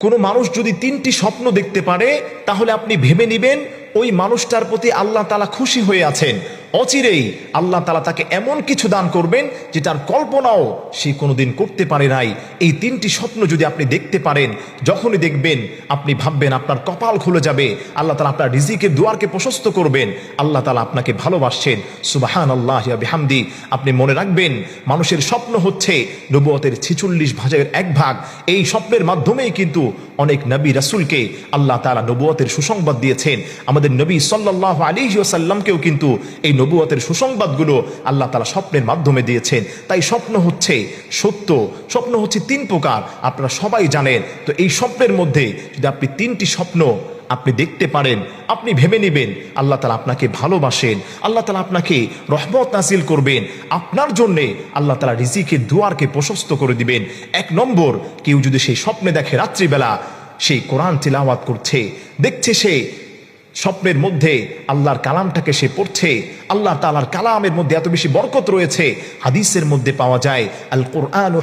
কোনো মানুষ যদি তিনটি স্বপ্ন দেখতে পারে, তাহলে আপনি ভেবে নিবেন, ওই মানুষটার প্রতি আল্লাহ তালা খুশি হয়ে আছেন। অচিরেই আল্লাহ তালা তাকে এমন কিছু দান করবেন যে তার কল্পনাও সে কোনোদিন করতে পারে নাই। এই তিনটি স্বপ্ন যদি আপনি দেখতে পারেন, যখনই দেখবেন আপনি ভাববেন আপনার কপাল খুলে যাবে, আল্লাহ তালা আপনার রিজিকের দুয়ারকে প্রশস্ত করবেন, আল্লাহ তালা আপনাকে ভালোবাসছেন। সুবাহান আল্লাহ বিহামদি। আপনি মনে রাখবেন, মানুষের স্বপ্ন হচ্ছে নবুয়তের ছিচল্লিশ ভাজের এক ভাগ। এই স্বপ্নের মাধ্যমেই কিন্তু অনেক নবী রাসুলকে আল্লাহ তালা নবুয়তের সুসংবাদ দিয়েছেন। আমাদের নবী সাল্লাহ আলী সাল্লামকেও কিন্তু এই নবুয়তের সুসংবাদগুলো আল্লাহ তালা স্বপ্নের মাধ্যমে দিয়েছেন। তাই স্বপ্ন হচ্ছে সত্য, স্বপ্ন হচ্ছে তিন প্রকার, আপনারা সবাই জানেন। তো এই স্বপ্নের মধ্যে যদি আপনি তিনটি স্বপ্ন আপনি দেখতে পারেন, আপনি ভেবে নেবেন, আল্লাহ তালা আপনাকে ভালোবাসেন, আল্লাহ তালা আপনাকে রহমত নাসিল করবেন, আপনার জন্যে আল্লাহ তালা রিজিকের দুয়ারকে প্রশস্ত করে দিবেন। এক নম্বর, কেউ যদি সেই স্বপ্নে দেখে রাত্রিবেলা সেই কোরআন তিলাওয়াত করছে, দেখছে সে স্বপ্নের মধ্যে আল্লাহর কালামটাকে সে পড়ছে, আল্লাহ তালার কালামের মধ্যে এত বেশি বরকত রয়েছে। হাদিসের মধ্যে পাওয়া যায়, আল কোরআন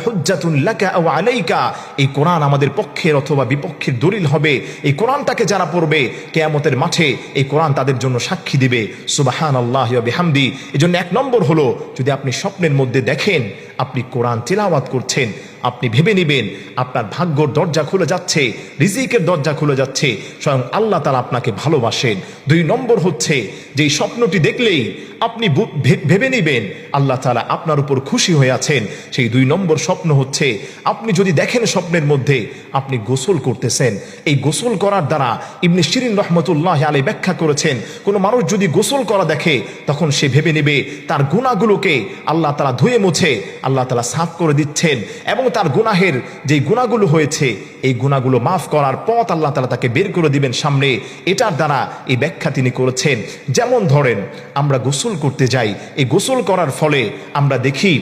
ও আলাইকা। এই কোরআন আমাদের পক্ষের অথবা বিপক্ষের দলিল হবে। এই কোরআনটাকে যারা পড়বে, কেয়ামতের মাঠে এই কোরআন তাদের জন্য সাক্ষী দিবে। সুবাহান আল্লাহ বেহামদি। এই জন্য এক নম্বর হলো, যদি আপনি স্বপ্নের মধ্যে দেখেন, আপনি কোরআন তেলাওয়াত করছেন আপনি ভেবে নেবেন, আপনার ভাগ্যর দরজা খুলে যাচ্ছে, রিজিকের দরজা খুলে যাচ্ছে, স্বয়ং আল্লাহ তালা আপনাকে ভালোবাসেন। দুই নম্বর হচ্ছে যে স্বপ্নটি দেখলেই আপনি ভেবে নেবেন, আল্লাহ তালা আপনার উপর খুশি হয়ে আছেন। সেই দুই নম্বর স্বপ্ন হচ্ছে, আপনি যদি দেখেন স্বপ্নের মধ্যে, আপনি গোসল করতেছেন। এই গোসল করার দ্বারা ইবনে শিরিন রহমতুল্লাহ আলী ব্যাখ্যা করেছেন, কোনো মানুষ যদি গোসল করা দেখে, তখন সে ভেবে নেবে, তার গুণাগুলোকে আল্লাহ তালা ধুয়ে মুছে, আল্লাহ তালা সাফ করে দিচ্ছেন। এবং তার গুনাহের যে গুণাগুলো হয়েছে, এই গুণাগুলো মাফ করার পথ আল্লাহ তালা তাকে বের করে দিবেন সামনে। এটার দ্বারা এই ব্যাখ্যা তিনি করেছেন। যেমন ধরেন, আমরা গোসল করতে যাই। এই গোসল করার ফলে আমরা দেখি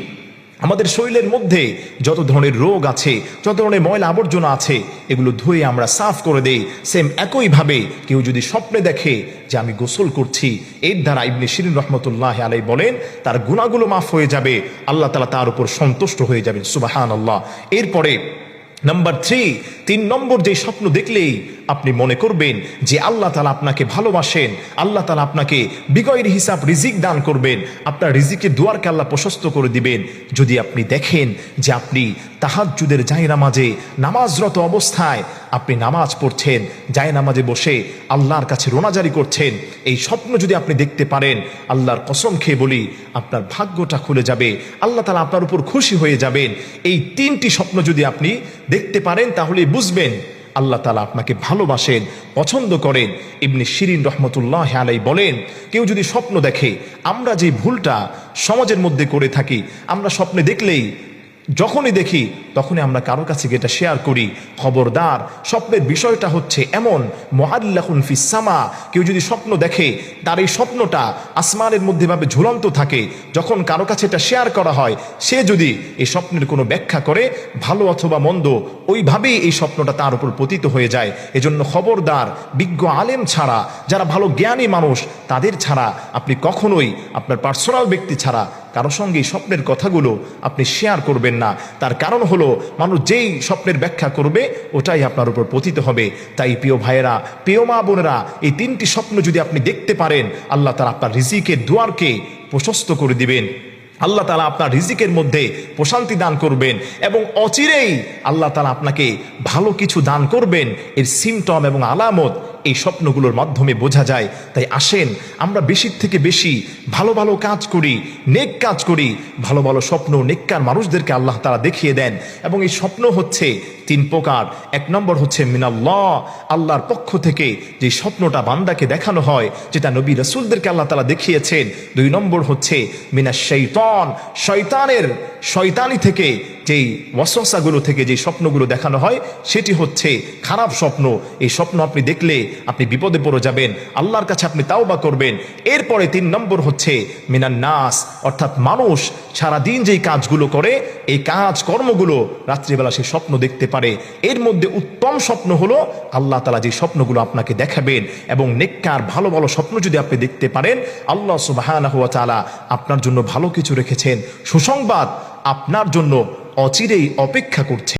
আমাদের শরীরের মধ্যে যত ধরনের রোগ আছে, যত ধরনের ময়লা আবর্জনা আছে, এগুলো ধুয়ে আমরা সাফ করে দেই। সেম একইভাবে কেউ যদি স্বপ্নে দেখে যে আমি গোসল করছি, এর দ্বারা ইবনে শিরিন রহমতুল্লাহ আলাই বলেন, তার গুণাগুলো মাফ হয়ে যাবে, আল্লাহ তালা তার উপর সন্তুষ্ট হয়ে যাবেন সুবাহান আল্লাহ এরপরে নাম্বার থ্রি তিন নম্বর যে স্বপ্ন দেখলেই আপনি মনে করবেন যে আল্লাহ তালা আপনাকে ভালোবাসেন, আল্লাহ তালা আপনাকে বিগয়ের হিসাব রিজিক দান করবেন, আপনার রিজিকের দুয়ারকে আল্লাহ প্রশস্ত করে দিবেন। যদি আপনি দেখেন যে আপনি তাহাজুদের জায় নামাজে নামাজরত অবস্থায় আপনি নামাজ পড়ছেন জায় নামাজে বসে আল্লাহর কাছে রোনাজারি করছেন, এই স্বপ্ন যদি আপনি দেখতে পারেন, আল্লাহর কসম খেয়ে বলি, আপনার ভাগ্যটা খুলে যাবে, আল্লাহ তালা আপনার উপর খুশি হয়ে যাবেন। এই তিনটি স্বপ্ন যদি আপনি দেখতে পারেন, তাহলে বুঝবেন আল্লাহ তালা আপনাকে ভালোবাসেন, পছন্দ করেন। এমনি শিরিন রহমতুল্লাহ আলাই বলেন, কেউ যদি স্বপ্ন দেখে, আমরা যে ভুলটা সমাজের মধ্যে করে থাকি, আমরা স্বপ্নে দেখলেই যখনই দেখি, তখনই আমরা কারও কাছে এটা শেয়ার করি। খবরদার, স্বপ্নের বিষয়টা হচ্ছে এমন মহাল্লাহুন ফিসামা কেউ যদি স্বপ্ন দেখে, তার এই স্বপ্নটা আসমানের মধ্যে ভাবে ঝুলন্ত থাকে, যখন কারও কাছে এটা শেয়ার করা হয়, সে যদি এই স্বপ্নের কোনো ব্যাখ্যা করে, ভালো অথবা মন্দ, ওইভাবেই এই স্বপ্নটা তার উপর পতিত হয়ে যায়। এজন্য খবরদার, বিজ্ঞ আলেম ছাড়া, যারা ভালো জ্ঞানী মানুষ, তাদের ছাড়া আপনি কখনোই আপনার পার্সোনাল ব্যক্তি ছাড়া কারও সঙ্গে স্বপ্নের কথাগুলো আপনি শেয়ার করবেন না। তার কারণ হলো, মানুষ যেই স্বপ্নের ব্যাখ্যা করবে, ওটাই আপনার উপর পতিত হবে। তাই প্রিয় ভাইয়েরা, প্রিয় মা বোনেরা, এই তিনটি স্বপ্ন যদি আপনি দেখতে পারেন, আল্লাহ তারা আপনার রিজিকের দুয়ারকে প্রশস্ত করে দিবেন। আল্লাহ তালা আপনার রিজিকের মধ্যে প্রশান্তি দান করবেন এবং অচিরেই আল্লাহ তালা আপনাকে ভালো কিছু দান করবেন। এর সিমটম এবং আলামত এই স্বপ্নগুলোর মাধ্যমে বোঝা যায়, তাই আসেন, আমরা বেশির থেকে বেশি ভালো ভালো কাজ করি, নেক কাজ করি, ভালো ভালো স্বপ্ন নেককার মানুষদেরকে আল্লাহ তারা দেখিয়ে দেন। এবং এই স্বপ্ন হচ্ছে তিন প্রকার। এক নম্বর হচ্ছে মিনাল্লাহ, আল্লাহর পক্ষ থেকে যে স্বপ্নটা বান্দাকে দেখানো হয়, যেটা নবী রসুলদেরকে আল্লাহ তালা দেখিয়েছেন। দুই নম্বর হচ্ছে মিনা শৈতন শয়তানের, শয়তানি থেকে যেই ওয়াসওয়াসাগুলো থেকে যে স্বপ্নগুলো দেখানো হয়, সেটি হচ্ছে খারাপ স্বপ্ন। এই স্বপ্ন আপনি দেখলে আপনি বিপদে পড়ে যাবেন, আল্লাহর কাছে আপনি তাওবা করবেন। এরপরে তিন নম্বর হচ্ছে মিনান নাস, অর্থাৎ মানুষ সারাদিন যেই কাজগুলো করে, এই কাজ কর্মগুলো রাত্রিবেলা সে স্বপ্ন দেখতে পারে। এর মধ্যে উত্তম স্বপ্ন হলো আল্লাহ তালা যে স্বপ্নগুলো আপনাকে দেখাবেন এবং নেককার, ভালো ভালো স্বপ্ন যদি আপনি দেখতে পারেন, আল্লাহ সুবাহ আপনার জন্য ভালো কিছু রেখেছেন। সুসংবাদ আপনার জন্য অচিরেই অপেক্ষা করছে।